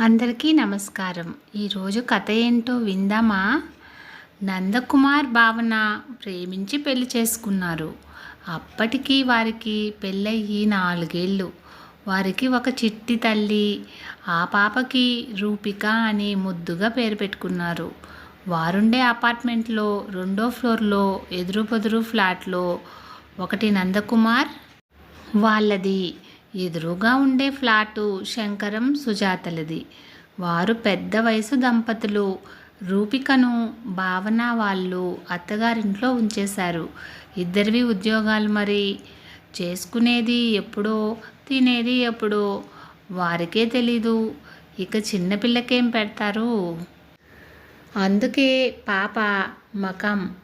అందరికీ నమస్కారం. ఈరోజు కథ ఏంటో విందామా? నందకుమార్ భావన ప్రేమించి పెళ్ళి చేసుకున్నారు. అప్పటికి వారికి పెళ్ళయ్యి నాలుగేళ్ళు. వారికి ఒక చిట్టి తల్లి ఆ పాపకి రూపిక అని ముద్దుగా పేరు పెట్టుకున్నారు. వారుండే అపార్ట్మెంట్లో రెండో ఫ్లోర్లో ఎదురు పొదురు ఫ్లాట్లో ఒకటి నందకుమార్ వాళ్ళది ఎదురుగా ఉండే ఫ్లాటు శంకరం సుజాతలది. వారు పెద్ద వయసు దంపతులు. రూపికను భావన వాళ్ళు అత్తగారింట్లో ఉంచేశారు. ఇద్దరివి ఉద్యోగాలు మరి. చేసుకునేది ఎప్పుడో తినేది ఎప్పుడో. వారికే తెలీదు. ఇక చిన్నపిల్లకేం పెడతారు? అందుకే పాప మకం.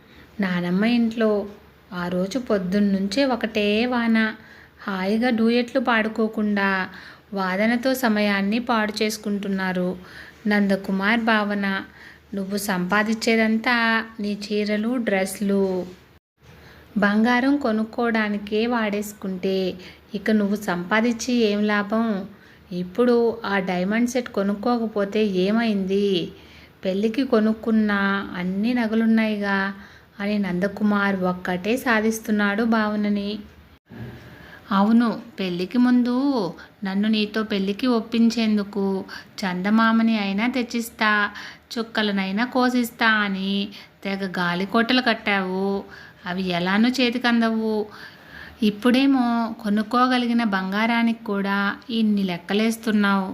నానమ్మ ఇంట్లో. ఆ రోజు పొద్దున్నుంచే ఒకటే వాన. హాయిగా డూయెట్లు పాడుకోకుండా వాదనతో సమయాన్ని పాడు చేసుకుంటున్నారు. నందకుమార్ భావన నువ్వు సంపాదించేదంతా నీ చీరలు డ్రెస్లు. బంగారం కొనుక్కోవడానికే వాడేసుకుంటే ఇక నువ్వు సంపాదించి ఏం లాభం? ఇప్పుడు ఆ డైమండ్ సెట్ కొనుక్కోకపోతే ఏమైంది? పెళ్ళికి కొనుక్కున్న అన్ని నగలున్నాయిగా అని నందకుమార్ ఒక్కటే సాధిస్తున్నాడు భావనని. అవును పెళ్ళికి ముందు నన్ను నీతో పెళ్ళికి ఒప్పించేందుకు చందమామని అయినా తెచ్చిస్తా చుక్కలనైనా కోసిస్తా అని తెగ గాలికోటలు కట్టావు. అవి ఎలానో చేతికందవు. ఇప్పుడేమో కొనుక్కోగలిగిన బంగారానికి కూడా ఇన్ని లెక్కలేస్తున్నావు.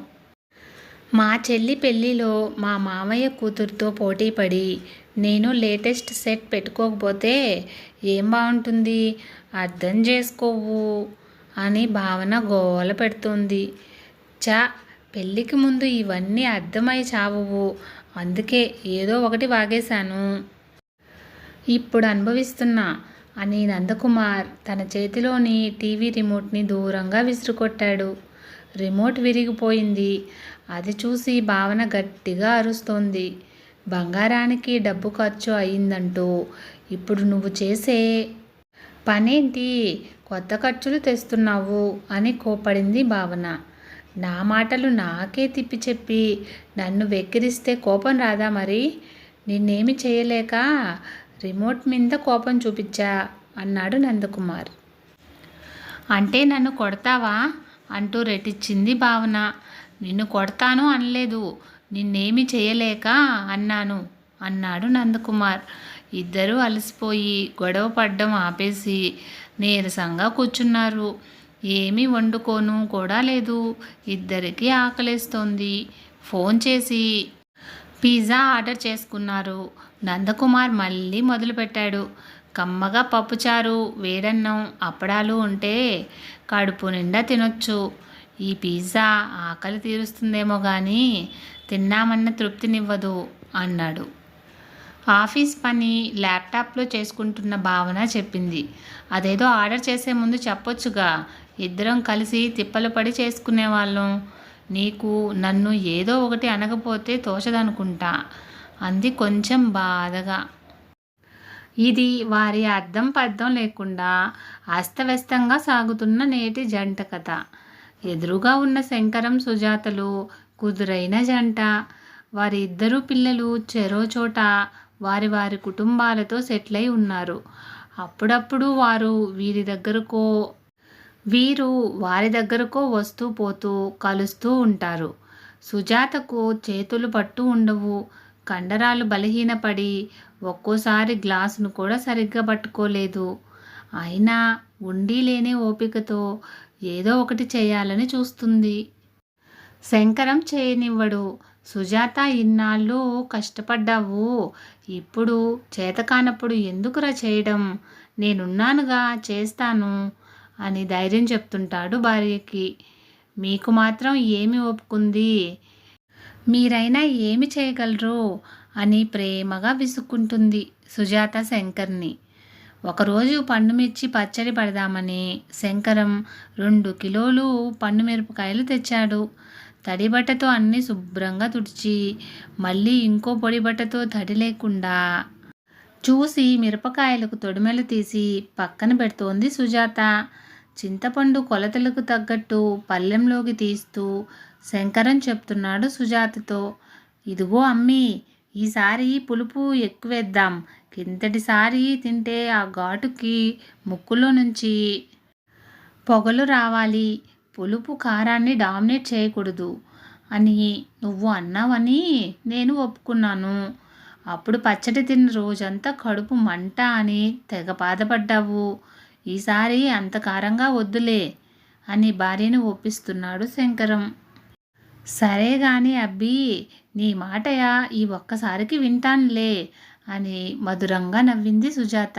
మా చెల్లి పెళ్ళిలో మా మామయ్య కూతురుతో పోటీపడి నేను లేటెస్ట్ సెట్ పెట్టుకోకపోతే ఏం బాగుంటుంది అర్థం చేసుకోవు. అని భావన గోల పెడుతుంది. చా పెళ్ళికి ముందు ఇవన్నీ అర్థమై చావవు. అందుకే ఏదో ఒకటి వాగేశాను. ఇప్పుడు అనుభవిస్తున్నా అని నందకుమార్ తన చేతిలోని టీవీ రిమోట్ని దూరంగా విసురుకొట్టాడు. రిమోట్ విరిగిపోయింది. అది చూసి భావన గట్టిగా అరుస్తోంది. బంగారానికి డబ్బు ఖర్చు అయిందంటూ. ఇప్పుడు నువ్వు చేసే పనేంటి? కొత్త ఖర్చులు తెస్తున్నావు అని కోపడింది భావన. నా మాటలు నాకే తిప్పి చెప్పి నన్ను వెక్కిరిస్తే కోపం రాదా మరి? నిన్నేమి చేయలేక రిమోట్ మీద కోపం చూపించా అన్నాడు నందకుమార్. అంటే నన్ను కొడతావా? అంటూ రెట్టించింది భావన. నిన్ను కొడతాను అనలేదు నిన్నేమి చేయలేక అన్నాను అన్నాడు నందకుమార్. ఇద్దరూ అలసిపోయి గొడవ పడ్డం ఆపేసి నీరసంగా కూర్చున్నారు. ఏమీ వండుకోను కూడా లేదు. ఇద్దరికీ ఆకలేస్తోంది. ఫోన్ చేసి పిజ్జా ఆర్డర్ చేసుకున్నారు. నందకుమార్ మళ్ళీ మొదలుపెట్టాడు. కమ్మగా పప్పుచారు వేడన్నం అప్పడాలు ఉంటే కడుపు నిండా తినొచ్చు. ఈ పిజ్జా ఆకలి తీరుస్తుందేమో కానీ తిన్నామన్న తృప్తినివ్వదు అన్నాడు. ఆఫీస్ పని ల్యాప్టాప్లో చేసుకుంటున్న భావన చెప్పింది. అదేదో ఆర్డర్ చేసే ముందు చెప్పొచ్చుగా. ఇద్దరం కలిసి తిప్పలు పడి చేసుకునేవాళ్ళం. నీకు నన్ను ఏదో ఒకటి అనకపోతే తోచదనుకుంటా. అంది కొంచెం బాధగా. ఇది వారి అర్థం పర్థం లేకుండా అస్తవ్యస్తంగా సాగుతున్న నేటి జంట కథ. ఎదురుగా ఉన్న శంకరం సుజాతలు కుదురైన జంట వారి ఇద్దరు పిల్లలు చెరో చోట వారి వారి కుటుంబాలతో సెటిల్ అయి ఉన్నారు. అప్పుడప్పుడు వారు వీరి దగ్గరకో వీరు వారి దగ్గరకో వస్తూ పోతూ కలుస్తూ ఉంటారు. సుజాతకు చేతులు పట్టు ఉండవు. కండరాలు బలహీనపడి ఒక్కోసారి గ్లాసును కూడా సరిగ్గా పట్టుకోలేదు. అయినా ఉండి లేని ఓపికతో ఏదో ఒకటి చేయాలని చూస్తుంది. శంకరం చేయనివ్వడు. సుజాత ఇన్నాళ్ళు కష్టపడ్డావు. ఇప్పుడు చేతకానప్పుడు ఎందుకురా చేయడం? నేనున్నానుగా చేస్తాను అని ధైర్యం చెప్తుంటాడు భార్యకి. మీకు మాత్రం ఏమి ఒప్పుకుంది? మీరైనా ఏమి చేయగలరు? అని ప్రేమగా విసుక్కుంటుంది సుజాత శంకర్ని. ఒకరోజు పండుమిర్చి పచ్చడి పడదామని శంకరం రెండు కిలోలు పండు మిరపకాయలు తెచ్చాడు. తడి బట్టతో అన్నీ శుభ్రంగా తుడిచి మళ్ళీ ఇంకో పొడి బట్టతో తడి లేకుండా చూసి మిరపకాయలకు తొడిమెలు తీసి పక్కన పెడుతోంది సుజాత. చింతపండు కొలతలకు తగ్గట్టు పళ్ళెంలోకి తీస్తూ శంకరం చెప్తున్నాడు సుజాతతో. ఇదిగో అమ్మి ఈసారి పులుపు ఎక్కువేద్దాం. కిందటిసారి తింటే ఆ ఘాటుకి ముక్కులో నుంచి పొగలు రావాలి. పులుపు కారాన్ని డామినేట్ చేయకూడదు. అని నువ్వు అన్నావని నేను ఒప్పుకున్నాను. అప్పుడు పచ్చడి తిన్న రోజంతా కడుపు మంట అని తెగ బాధపడ్డావు. ఈసారి అంత కారంగా వద్దులే అని భార్యను ఒప్పిస్తున్నాడు శంకరం. సరే గాని అబ్బి నీ మాటయా ఈ ఒక్కసారికి వింటానులే అని మధురంగా నవ్వింది సుజాత.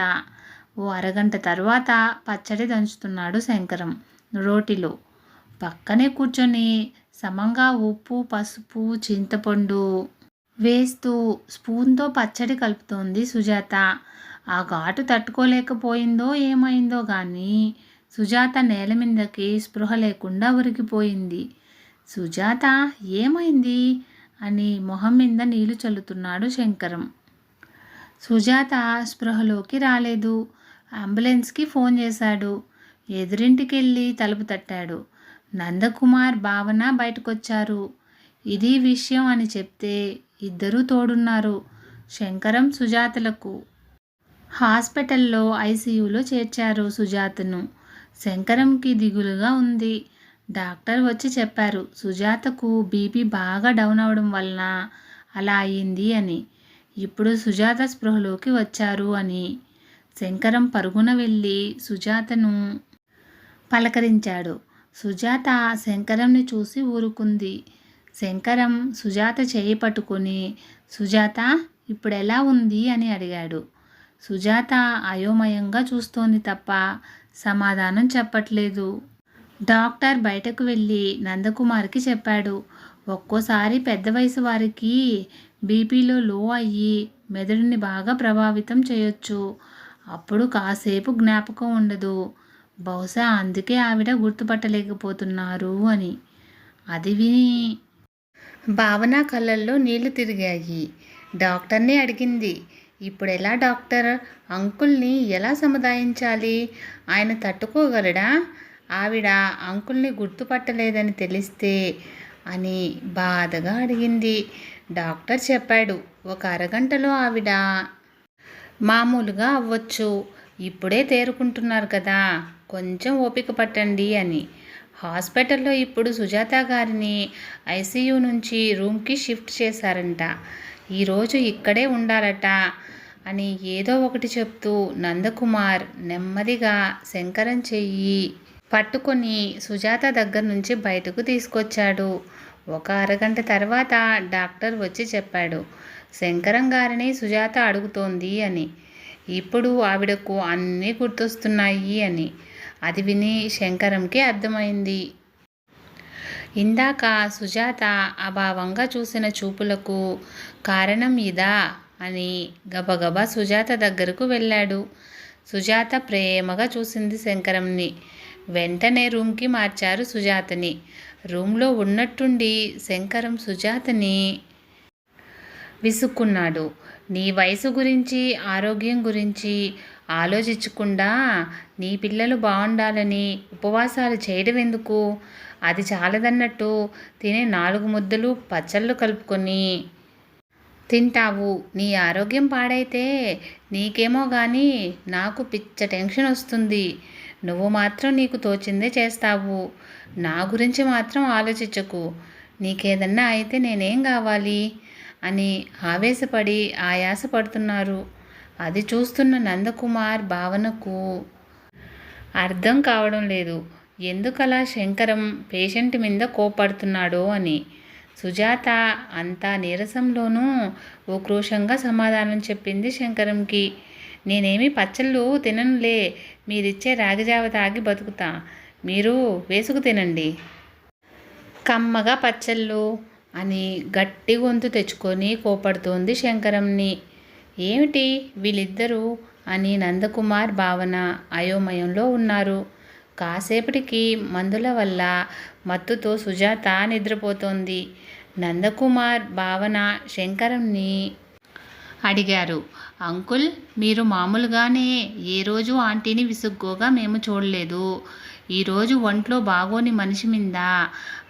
ఓ అరగంట తర్వాత పచ్చడి దంచుతున్నాడు శంకరం. రోటిలో పక్కనే కూర్చొని సమంగా ఉప్పు పసుపు చింతపండు వేస్తూ స్పూన్తో పచ్చడి కలుపుతోంది సుజాత. ఆ ఘాటు తట్టుకోలేకపోయిందో ఏమైందో కానీ సుజాత నేల మీదకి స్పృహ లేకుండా ఉరికిపోయింది. సుజాత ఏమైంది? అని మొహం మీద నీళ్ళు చల్లుతున్నాడు శంకరం. సుజాత స్పృహలోకి రాలేదు. అంబులెన్స్కి ఫోన్ చేశాడు. ఎదురింటికి వెళ్ళి తలుపు తట్టాడు. నందకుమార్ భావన బయటకొచ్చారు. ఇది విషయం అని చెప్తే ఇద్దరూ తోడున్నారు శంకరం సుజాతలకు. హాస్పిటల్లో ఐసీయూలో చేర్చారు సుజాతను. శంకరంకి దిగులుగా ఉంది. డాక్టర్ వచ్చి చెప్పారు సుజాతకు బీపీ బాగా డౌన్ అవడం వలన అలా అయింది అని. ఇప్పుడు సుజాత స్పృహలోకి వచ్చారు అని. శంకరం పరుగున వెళ్ళి సుజాతను పలకరించాడు. సుజాత శంకరంని చూసి ఊరుకుంది. శంకరం సుజాత చేయి పట్టుకొని సుజాత ఇప్పుడు ఎలా ఉంది? అని అడిగాడు. సుజాత అయోమయంగా చూస్తోంది తప్ప సమాధానం చెప్పట్లేదు. డాక్టర్ బయటకు వెళ్ళి నందకుమార్కి చెప్పాడు ఒక్కోసారి పెద్ద వయసు వారికి బీపీలో లో అయ్యి మెదడుని బాగా ప్రభావితం చేయొచ్చు. అప్పుడు కాసేపు జ్ఞాపకం ఉండదు. బహుశా అందుకే ఆవిడ గుర్తుపట్టలేకపోతున్నారు అని. అది విని భావన కళ్ళల్లో నీళ్ళు తిరిగాయి. డాక్టర్ని అడిగింది ఇప్పుడు ఎలా డాక్టర్? అంకుల్ని ఎలా సముదాయించాలి? ఆయన తట్టుకోగలడా? ఆవిడ అంకుల్ని గుర్తుపట్టలేదని తెలిస్తే? అని బాధగా అడిగింది. డాక్టర్ చెప్పాడు ఒక అరగంటలో ఆవిడ మామూలుగా అవ్వచ్చు. ఇప్పుడే తేరుకుంటున్నారు కదా. కొంచెం ఓపిక పట్టండి అని. హాస్పిటల్లో ఇప్పుడు సుజాత గారిని ఐసీయూ నుంచి రూమ్కి షిఫ్ట్ చేశారంట. ఈరోజు ఇక్కడే ఉండాలట అని ఏదో ఒకటి చెప్తూ నందకుమార్ నెమ్మదిగా శంకరం చెయ్యి పట్టుకొని సుజాత దగ్గర నుంచి బయటకు తీసుకొచ్చాడు. ఒక అరగంట తర్వాత డాక్టర్ వచ్చి చెప్పాడు. శంకరం గారిని సుజాత అడుగుతోంది అని. ఇప్పుడు ఆవిడకు అన్నీ గుర్తొస్తున్నాయి అని. అది విని శంకరంకి అర్థమైంది. ఇందాక సుజాత అభావంగా చూసిన చూపులకు కారణం ఇదా అని గబగబా సుజాత దగ్గరకు వెళ్ళాడు. సుజాత ప్రేమగా చూసింది శంకరంని. వెంటనే రూమ్కి మార్చారు సుజాతని. రూమ్లో ఉన్నట్టుండి శంకరం సుజాతని విసుక్కున్నాడు. నీ వయసు గురించి ఆరోగ్యం గురించి ఆలోచించకుండా నీ పిల్లలు బాగుండాలని ఉపవాసాలు చేయడం ఎందుకు? అది చాలదన్నట్టు తినే నాలుగు ముద్దలు పచ్చళ్ళు కలుపుకొని తింటావు. నీ ఆరోగ్యం పాడైతే నీకేమో కానీ నాకు పిచ్చ టెన్షన్ వస్తుంది. నువ్వు మాత్రం నీకు తోచిందే చేస్తావు. నా గురించి మాత్రం ఆలోచించకు. నీకేదన్నా అయితే నేనేం కావాలి? అని ఆవేశపడి ఆయాసపడుతున్నారు. అది చూస్తున్న నందకుమార్ భావనకు అర్థం కావడం లేదు. ఎందుకలా శంకరం పేషెంట్ మీద కోపడుతున్నాడో అని. సుజాత అంతా నీరసంలోనూ ఉక్రోషంగా సమాధానం చెప్పింది శంకరంకి. నేనేమి పచ్చళ్ళు తిననులే. మీరిచ్చే రాగిజావ తాగి బతుకుతా. మీరు వేసుకు తినండి. కమ్మగా పచ్చళ్ళు. అని గట్టి గొంతు తెచ్చుకొని కోపడుతోంది శంకరంని. ఏమిటి వీళ్ళిద్దరూ? అని నందకుమార్ భావన అయోమయంలో ఉన్నారు. కాసేపటికి మందుల వల్ల మత్తుతో సుజాత నిద్రపోతోంది. నందకుమార్ భావన శంకరంని అడిగారు. అంకుల్ మీరు మామూలుగానే ఏ రోజు ఆంటీని విసుగ్గోగా మేము చూడలేదు. ఈరోజు ఒంట్లో బాగోని మనిషి మీద?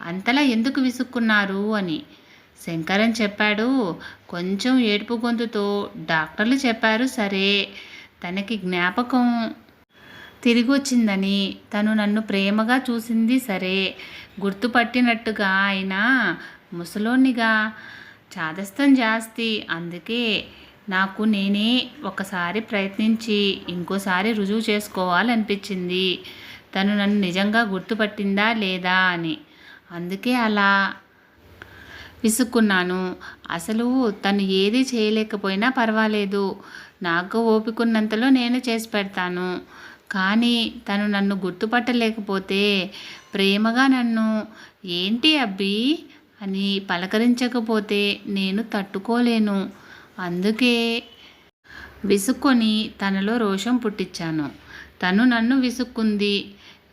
అంతలా ఎందుకు విసుక్కున్నారు అని. శంకరన్ చెప్పాడు కొంచెం ఏడుపు గొంతుతో డాక్టర్లు చెప్పారు సరే తనకి జ్ఞాపకం తిరిగి వచ్చిందని తను నన్ను ప్రేమగా చూసింది సరే గుర్తుపట్టినట్టుగా ఆయన ముసలోనిగా. చాదస్తం జాస్తి అందుకే నాకు నేనే ఒకసారి ప్రయత్నించి ఇంకోసారి రుజువు చేసుకోవాలనిపించింది. తను నన్ను నిజంగా గుర్తుపట్టిందా లేదా అని. అందుకే అలా విసుక్కున్నాను. అసలు తను ఏది చేయలేకపోయినా పర్వాలేదు. నాకు ఓపికన్నంతలో నేను చేసి పెడతాను. కానీ తను నన్ను గుర్తుపట్టలేకపోతే ప్రేమగా నన్ను ఏంటి అబ్బి అని పలకరించకపోతే నేను తట్టుకోలేను. అందుకే విసుక్కొని తనలో రోషం పుట్టించాను. తను నన్ను విసుక్కుంది.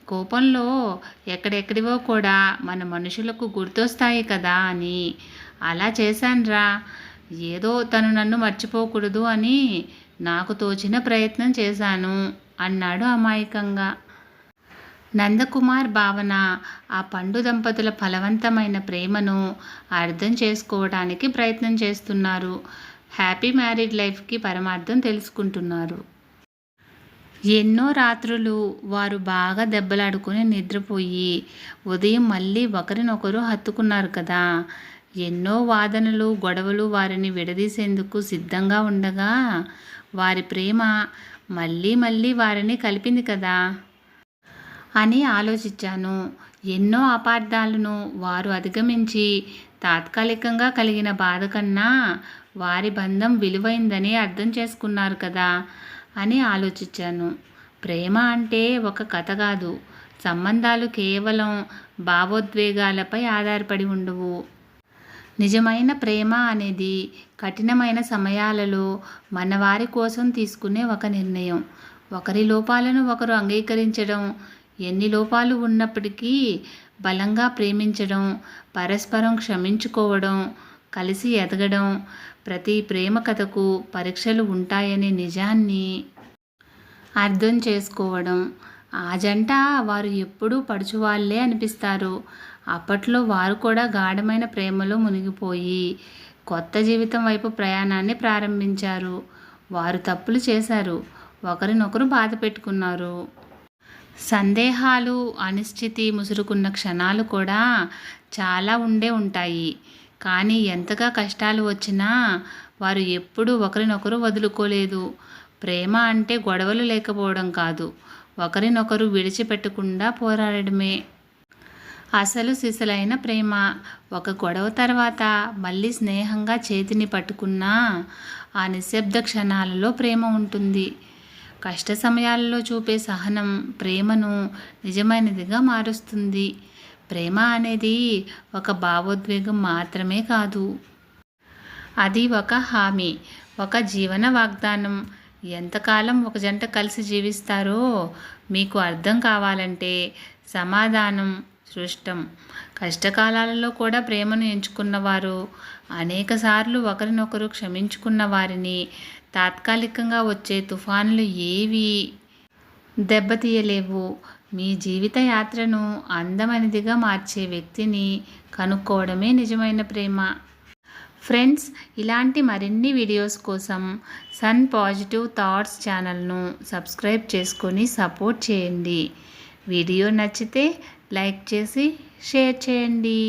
కోపంలో ఎక్కడెక్కడివో కూడా మన మనుషులకు గుర్తొస్తాయి కదా అని. అలా చేశాన్రా. ఏదో తను నన్ను మర్చిపోకూడదు అని నాకు తోచిన ప్రయత్నం చేశాను అన్నాడు అమాయకంగా. నందకుమార్ భావన ఆ పండు దంపతుల ఫలవంతమైన ప్రేమను అర్థం చేసుకోవడానికి ప్రయత్నం చేస్తున్నారు. హ్యాపీ మ్యారీడ్ లైఫ్కి పరమార్థం తెలుసుకుంటున్నారు. ఎన్నో రాత్రులు వారు బాగా దెబ్బలాడుకుని నిద్రపోయి ఉదయం మళ్ళీ ఒకరినొకరు హత్తుకున్నారు కదా. ఎన్నో వాదనలు గొడవలు వారిని విడదీసేందుకు సిద్ధంగా ఉండగా వారి ప్రేమ మళ్ళీ మళ్ళీ వారిని కలిపింది కదా. అని ఆలోచించాను. ఎన్నో అపార్థాలను వారు అధిగమించి తాత్కాలికంగా కలిగిన బాధ కన్నా వారి బంధం విలువైందని అర్థం చేసుకున్నారు కదా. అని ఆలోచించాను. ప్రేమ అంటే ఒక కథ కాదు. సంబంధాలు కేవలం భావోద్వేగాలపై ఆధారపడి ఉండవు. నిజమైన ప్రేమ అనేది కఠినమైన సమయాలలో మన వారి కోసం తీసుకునే ఒక నిర్ణయం. ఒకరి లోపాలను ఒకరు అంగీకరించడం ఎన్ని లోపాలు ఉన్నప్పటికీ బలంగా ప్రేమించడం పరస్పరం క్షమించుకోవడం కలిసి ఎదగడం ప్రతి ప్రేమ కథకు పరీక్షలు ఉంటాయనే నిజాన్ని అర్థం చేసుకోవడం. ఆ జంట వారు ఎప్పుడూ పడుచువాళ్ళే అనిపిస్తారు. అప్పట్లో వారు కూడా గాఢమైన ప్రేమలో మునిగిపోయి కొత్త జీవితం వైపు ప్రయాణాన్ని ప్రారంభించారు. వారు తప్పులు చేశారు. ఒకరినొకరు బాధ పెట్టుకున్నారు. సందేహాలు అనిశ్చితి ముసురుకున్న క్షణాలు కూడా చాలా ఉండే ఉంటాయి. కానీ ఎంతగా కష్టాలు వచ్చినా వారు ఎప్పుడూ ఒకరినొకరు వదులుకోలేదు. ప్రేమ అంటే గొడవలు లేకపోవడం కాదు. ఒకరినొకరు విడిచిపెట్టకుండా పోరాడమే అసలు సిసలైన ప్రేమ. ఒక గొడవ తర్వాత మళ్ళీ స్నేహంగా చేతిని పట్టుకున్నా ఆ నిశ్శబ్ద క్షణాలలో ప్రేమ ఉంటుంది. కష్ట సమయాల్లో చూపే సహనం ప్రేమను నిజమైనదిగా మారుస్తుంది. ప్రేమ అనేది ఒక భావోద్వేగం మాత్రమే కాదు. అది ఒక హామీ ఒక జీవన వాగ్దానం. ఎంతకాలం ఒక జంట కలిసి జీవిస్తారో మీకు అర్థం కావాలంటే సమాధానం సృష్టం. కష్టకాలాలలో కూడా ప్రేమను ఎంచుకున్నవారు అనేకసార్లు ఒకరినొకరు క్షమించుకున్న వారిని తాత్కాలికంగా వచ్చే తుఫానులు ఏవి దెబ్బతీయలేవు. మీ జీవిత యాత్రను అందమైనదిగా మార్చే వ్యక్తిని కనుక్కోవడమే నిజమైన ప్రేమ. ఫ్రెండ్స్ ఇలాంటి మరిన్ని వీడియోస్ కోసం సన్ పాజిటివ్ థాట్స్ ఛానల్ను సబ్స్క్రైబ్ చేసుకొని సపోర్ట్ చేయండి. వీడియో నచ్చితే లైక్ చేసి షేర్ చేయండి.